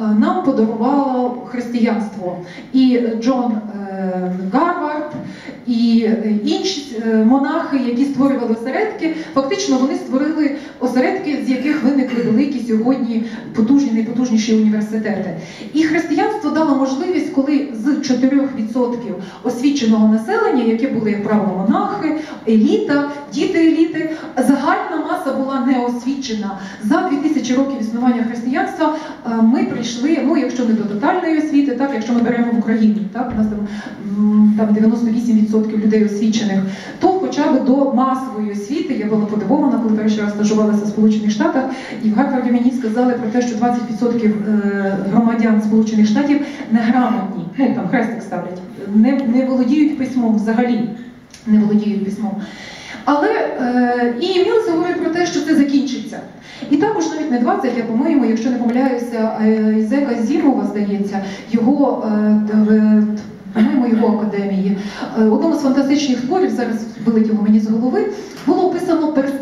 нам подарувало християнство. І Джон е, Гарвард, і е, інші е, монахи, які створювали осередки, фактично вони створили осередки, з яких виникли великі сьогодні потужні, найпотужніші університети. І християнство дало можливість, коли з 4% освіченого населення, яке були, як правило, монахи, еліта, діти еліти, загальна маса була неосвічена. За 2000 років існування християнства е, ми прийшли, ну якщо не до тотальної освіти, так якщо ми беремо в Україні, так у нас там, там 98% людей освічених, то хоча б до масової освіти я була подивована, коли перший раз стажувалася в Сполучених Штатах, і в Гарварді мені сказали про те, що 20% е, громадян Сполучених Штатів неграмотні, ну там хрестик ставлять, не, не володіють письмом взагалі, не володіють письмом. Але е, і Мілс говорить про те, що це закінчиться. І також навіть не 20, я по-моєму, якщо не помиляюся, е, Ізека Зімова, здається, його е, по-моєму, його академії. Е, одному з фантастичних творів, зараз вилетіло мені з голови, було описано перспективи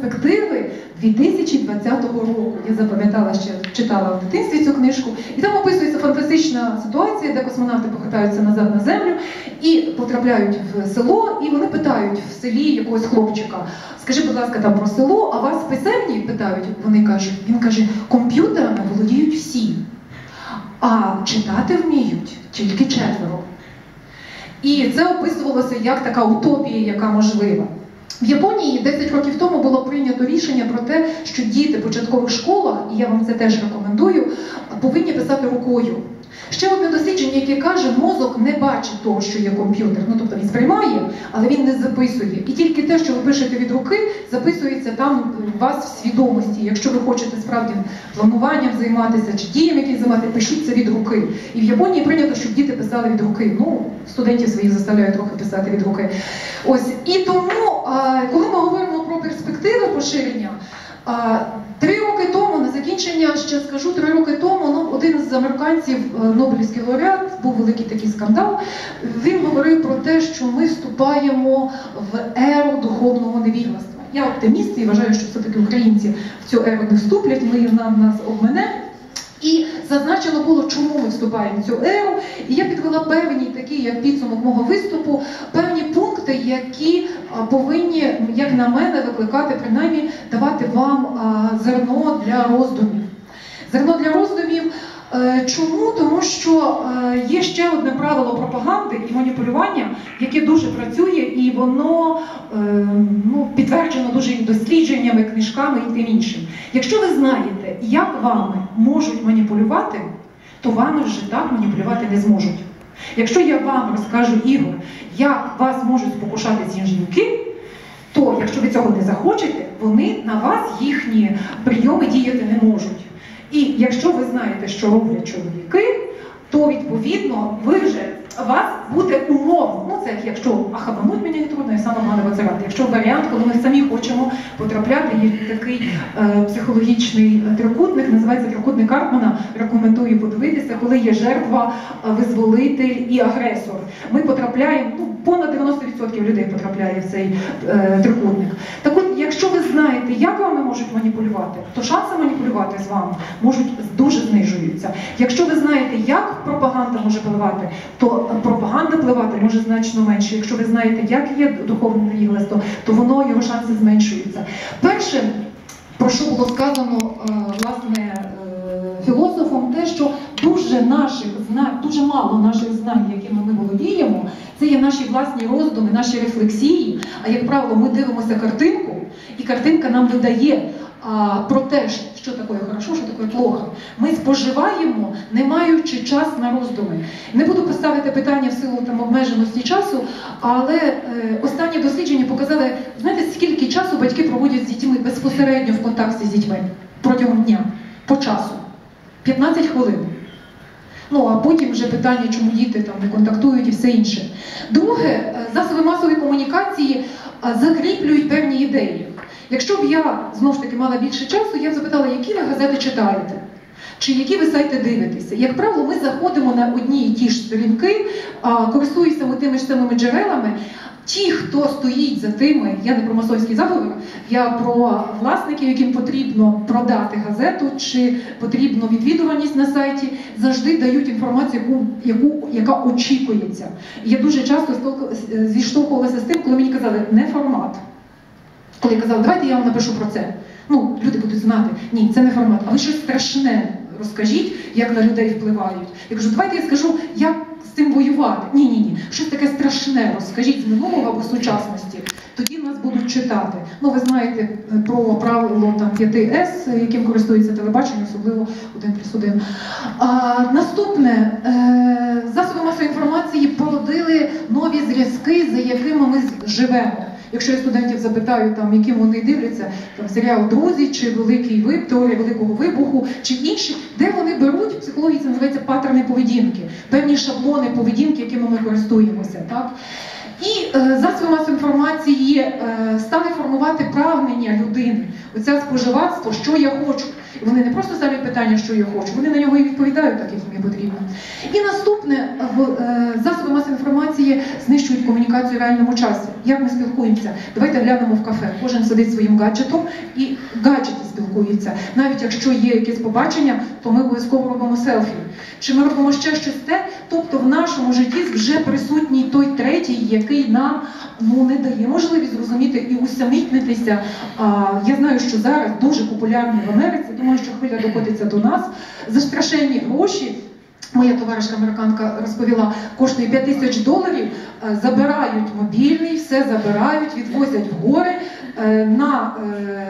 2020 року. Я запам'ятала ще читала в дитинстві цю книжку, і там описується фантастична ситуація, де космонавти повертаються назад на землю і потрапляють в село, і вони питають в селі якогось хлопчика. Скажи, будь ласка, там про село, а вас писемні питають. Вони кажуть, він каже, комп'ютерами володіють всі, а читати вміють тільки четверо. І це описувалося як така утопія, яка можлива. В Японії 10 років тому було прийнято рішення про те, що діти в початкових школах, і я вам це теж рекомендую, повинні писати рукою. Ще одне дослідження, яке каже, мозок не бачить того, що є комп'ютер. Ну тобто він сприймає, але він не записує. І тільки те, що ви пишете від руки, записується там у вас в свідомості. Якщо ви хочете справді плануванням займатися чи діям, які займати, пишіть це від руки. І в Японії прийнято, щоб діти писали від руки. Ну, студентів своїх заставляють трохи писати від руки. Ось і тому, коли ми говоримо про перспективи поширення. Три роки тому, на закінчення ще скажу, три роки з американців, е, Нобелівський лауреат, був великий такий скандал. Він говорив про те, що ми вступаємо в еру духовного невігластва. Я оптиміст і вважаю, що все-таки українці в цю еру не вступлять, ми нас обмене. І зазначено було, чому ми вступаємо в цю еру. І я підвела певні такі, як підсумок мого виступу, певні пункти, які повинні, як на мене, викликати, принаймні давати вам зерно для роздумів. Зерно для роздумів. Е, Чому? Тому що е, є ще одне правило пропаганди і маніпулювання, яке дуже працює, і воно е, ну, підтверджено дуже дослідженнями, книжками і тим іншим. Якщо ви знаєте, як вами можуть маніпулювати, то вами вже так маніпулювати не зможуть. Якщо я вам розкажу Ігор, як вас можуть спокушати ці жінки, то якщо ви цього не захочете, вони на вас їхні прийоми діяти не можуть. І якщо ви знаєте, що роблять чоловіки, то відповідно ви вже вас буде умовно. Ну це якщо а хабануть мені не трудно, я сама мала вацерати. Якщо варіант, коли ми самі хочемо потрапляти, є такий е, психологічний трикутник, називається трикутник Карпмана. Рекомендую подивитися, коли є жертва, е, визволитель і агресор. Ми потрапляємо, ну понад 90% людей потрапляє в цей е, трикутник. Так от, якщо ви знаєте, як вами можуть маніпулювати, то шанси маніпулювати з вами можуть дуже знижуються. Якщо ви знаєте, як пропаганда може впливати, то пропаганда впливати може значно менше. Якщо ви знаєте, як є духовне невігластво, то воно його шанси зменшуються. Перше, про що було сказано е, власне е, філософом, те, що дуже наших знань, дуже мало наших знань, якими ми володіємо, це є наші власні роздуми, наші рефлексії. А як правило, ми дивимося картинку, і картинка нам видає а, про те, що таке хорошо, що таке плохо. Ми споживаємо, не маючи час на роздуми. Не буду поставити питання в силу там обмеженості часу, але е, останні дослідження показали, знаєте, скільки часу батьки проводять з дітьми безпосередньо в контакті з дітьми протягом дня, по часу. 15 хвилин. Ну а потім вже питання, чому діти там не контактують і все інше. Друге, е, засоби масової комунікації е, закріплюють певні ідеї. Якщо б я знову ж таки мала більше часу, я б запитала, які ви газети читаєте, чи які ви сайти дивитеся. Як правило, ми заходимо на одні і ті ж сторінки, користуємося тими ж самими джерелами. ті, хто стоїть за тими, я не про масонський заговор, я про власників, яким потрібно продати газету чи потрібно відвідуваність на сайті, завжди дають інформацію, яку, яку яка очікується. Я дуже часто зіштовхувалася з тим, коли мені казали, не формат. Коли я казала, давайте я вам напишу про це. Ну, люди будуть знати, ні, це не формат, а ви щось страшне розкажіть, як на людей впливають. Я кажу, давайте я скажу, як з цим воювати. Ні, ні, ні. Щось таке страшне розкажіть з минулого або сучасності. Тоді нас будуть читати. Ну, ви знаєте е, про правило там 5С, яким користується телебачення, особливо 1 плюс 1. А, Наступне е, засоби масової інформації породили нові зв'язки, за якими ми живемо. Якщо я студентів запитаю, там яким вони дивляться, там серіал Друзі чи Великий виб, теорія великого вибуху, чи інші, де вони беруть в психології, це називається паттерни поведінки, певні шаблони поведінки, якими ми користуємося. Так? І е, засоби масової інформації е, стали формувати прагнення людини. Оце споживацтво, що я хочу. І вони не просто ставлять питання, що я хочу, вони на нього і відповідають так, як їм потрібно. І наступне в е, засоби масової інформації знищують комунікацію в реальному часі. Як ми спілкуємося? Давайте глянемо в кафе. Кожен сидить своїм гаджетом і гаджеті спілкуються. Навіть якщо є якесь побачення, то ми обов'язково робимо селфі. Чи ми робимо ще щось те? Тобто в нашому житті вже присутній той третій, який нам ну не дає можливість зрозуміти і усамітнитися. А, Я знаю, що зараз дуже популярні в Америці. Думаю, що хвиля доходиться до нас за страшенні гроші. Моя товаришка американка розповіла, коштує 5 тисяч доларів, е, забирають мобільний, все забирають, відвозять в гори е, на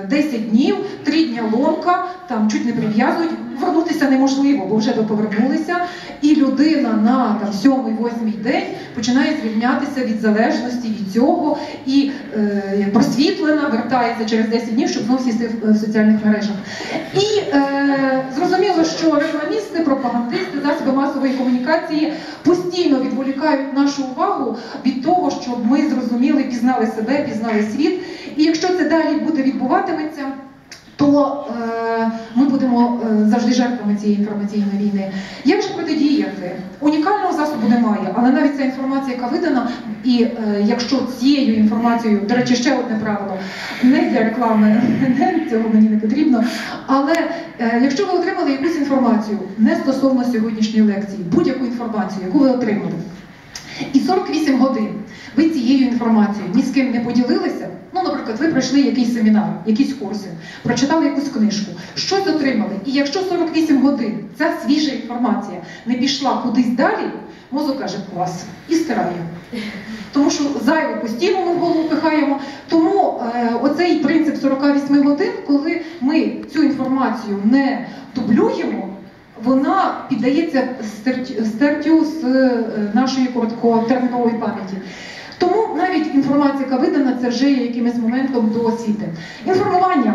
10 е, днів, 3 дня ломка, там чуть не прив'язують, вернутися неможливо, бо вже повернулися. І людина на там сьомий-восьмий день починає звільнятися від залежності від цього і е, просвітлена, вертається через 10 днів, щоб знову сісти в, соціальних мережах. І е, зрозуміло, що рекламісти, пропагандисти, засоби масової комунікації постійно відволікають нашу увагу від того, щоб ми зрозуміли, пізнали себе, пізнали світ. І якщо це далі буде відбуватиметься то е, ми будемо е, завжди жертвами цієї інформаційної війни. Як же протидіяти? Унікального засобу немає, але навіть ця інформація, яка видана, і е, якщо цією інформацією, до речі, ще одне правило, не для реклами, не цього мені не потрібно. Але е, якщо ви отримали якусь інформацію не стосовно сьогоднішньої лекції, будь-яку інформацію, яку ви отримали, і 48 годин ви цією інформацією ні з ким не поділилися. Ну, наприклад, ви пройшли якийсь семінар, якісь курси, прочитали якусь книжку, щось отримали. І якщо 48 годин ця свіжа інформація не пішла кудись далі, мозок каже клас і стирає. Тому що зайве постійно ми в голову пихаємо. Тому е, оцей принцип 48 годин, коли ми цю інформацію не дублюємо, вона піддається стертю з е, нашої короткотермінової пам'яті. Тому навіть інформація, яка видана, це вже є якимось моментом до освіти. Інформування,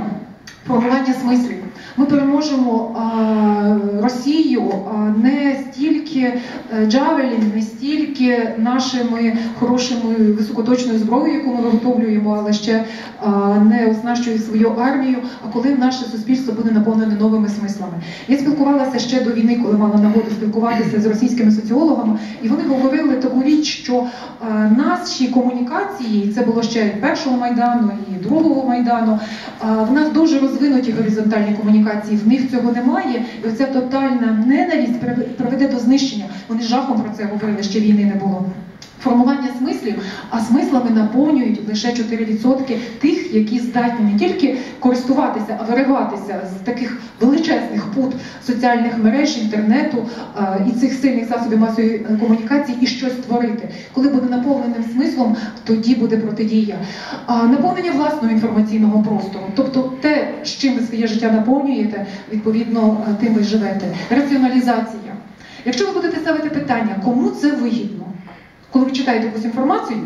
формування смислів. Ми переможемо Росію не стільки е, джавелін, не стільки нашими хорошими високоточною зброєю, яку ми виготовлюємо, але ще не оснащує свою армію. А коли наше суспільство буде наповнене новими смислами, я спілкувалася ще до війни, коли мала нагоду спілкуватися з російськими соціологами, і вони говорили таку річ, що наші комунікації, це було ще першого майдану, і другого майдану. В нас дуже розвинуті горизонтальні комунікації в них цього немає, і оця тотальна ненависть приведе до знищення. Вони жахом про це говорили, ще війни не було формування смислів, а смислами наповнюють лише 4% тих, які здатні не тільки користуватися, а вириватися з таких величезних пут соціальних мереж, інтернету і цих сильних засобів масової е, комунікації і щось створити. Коли буде наповненим смислом, тоді буде протидія. А наповнення власного інформаційного простору, тобто те, з чим ви своє життя наповнюєте, відповідно е, тим ви живете. Раціоналізація. Якщо ви будете ставити питання, кому це вигідно? Коли ви читаєте якусь інформацію,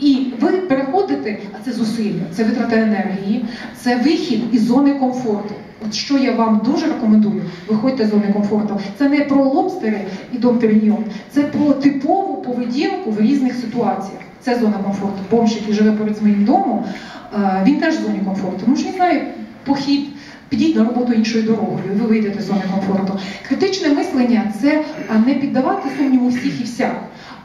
і ви переходите, а це зусилля, це витрата енергії, це вихід із зони комфорту. От що я вам дуже рекомендую, виходьте з зони комфорту. Це не про лобстери і дом Періньйон, це про типову поведінку в різних ситуаціях. Це зона комфорту. Бомж, який живе поряд з моїм домом, е, він теж в зоні комфорту. Тому що він знає похід. Підіть на роботу іншою дорогою, ви вийдете з зони комфорту. Критичне мислення це не піддавати сумніву всіх і вся,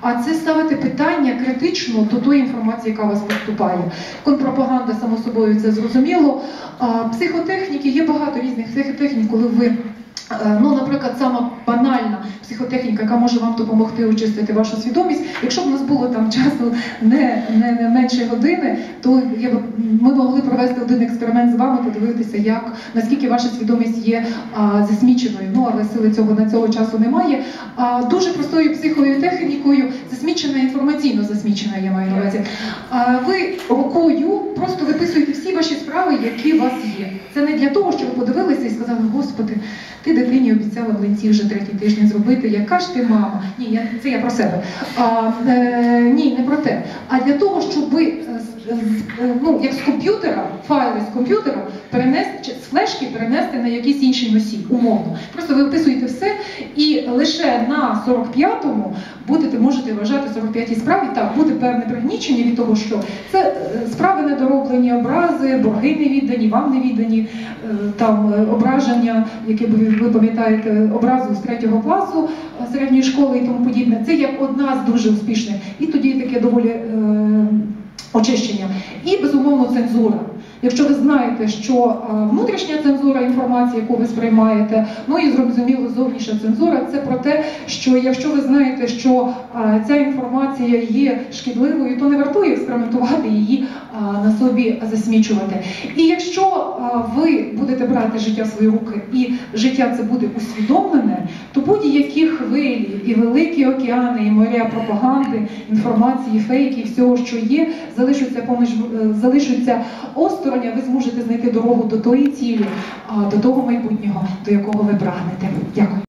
а це ставити питання критично до тої інформації, яка вас поступає. Контрпропаганда, само собою, це зрозуміло. Психотехніки є багато різних психотехнік, коли ви. Е, Ну, наприклад, сама банальна психотехніка, яка може вам допомогти очистити вашу свідомість. Якщо б у нас було там часу не, не, не менше години, то я б, ми могли провести один експеримент з вами, подивитися, як наскільки ваша свідомість є а, засміченою. Ну але сили цього на цього часу немає. А, дуже простою психовою технікою засмічена інформаційно засмічена, я маю на увазі. А, ви рукою просто виписуєте всі ваші справи, які у вас є. Це не для того, щоб ви подивилися і сказали, Господи, ти дитині обіцяла в ленці вже третій тиждень зробити. Яка ж ти мама? Ні, я це я про себе. А, е, ні, не про те. А для того, щоб е, ну, як з комп'ютера, файли з комп'ютера перенести з флешки перенести на якийсь інший носій, умовно. Просто ви вписуєте все, і лише на 45-му будете можете вважати 45-й справі. Так, буде певне пригнічення від того, що це е, справи недороблені, образи, борги не віддані, вам не віддані, е, там е, ображення, яке ви, пам'ятаєте, образу з третього класу е, середньої школи і тому подібне. Це як одна з дуже успішних. І тоді таке доволі е, очищення. І безумовно цензура. Якщо ви знаєте, що е, внутрішня цензура інформації, яку ви сприймаєте, ну і зрозуміло, зовнішня цензура, це про те, що якщо ви знаєте, що е, ця інформація є шкідливою, то не вартує експериментувати її е, на собі засмічувати. І якщо ви будете брати життя в свої руки, і життя це буде усвідомлене, то будь-які хвилі і великі океани, і моря пропаганди, інформації, фейків, всього, що є, залишаться поміж залишаться осторонь, а ви зможете знайти дорогу до тої цілі, до того майбутнього, до якого ви прагнете. Дякую.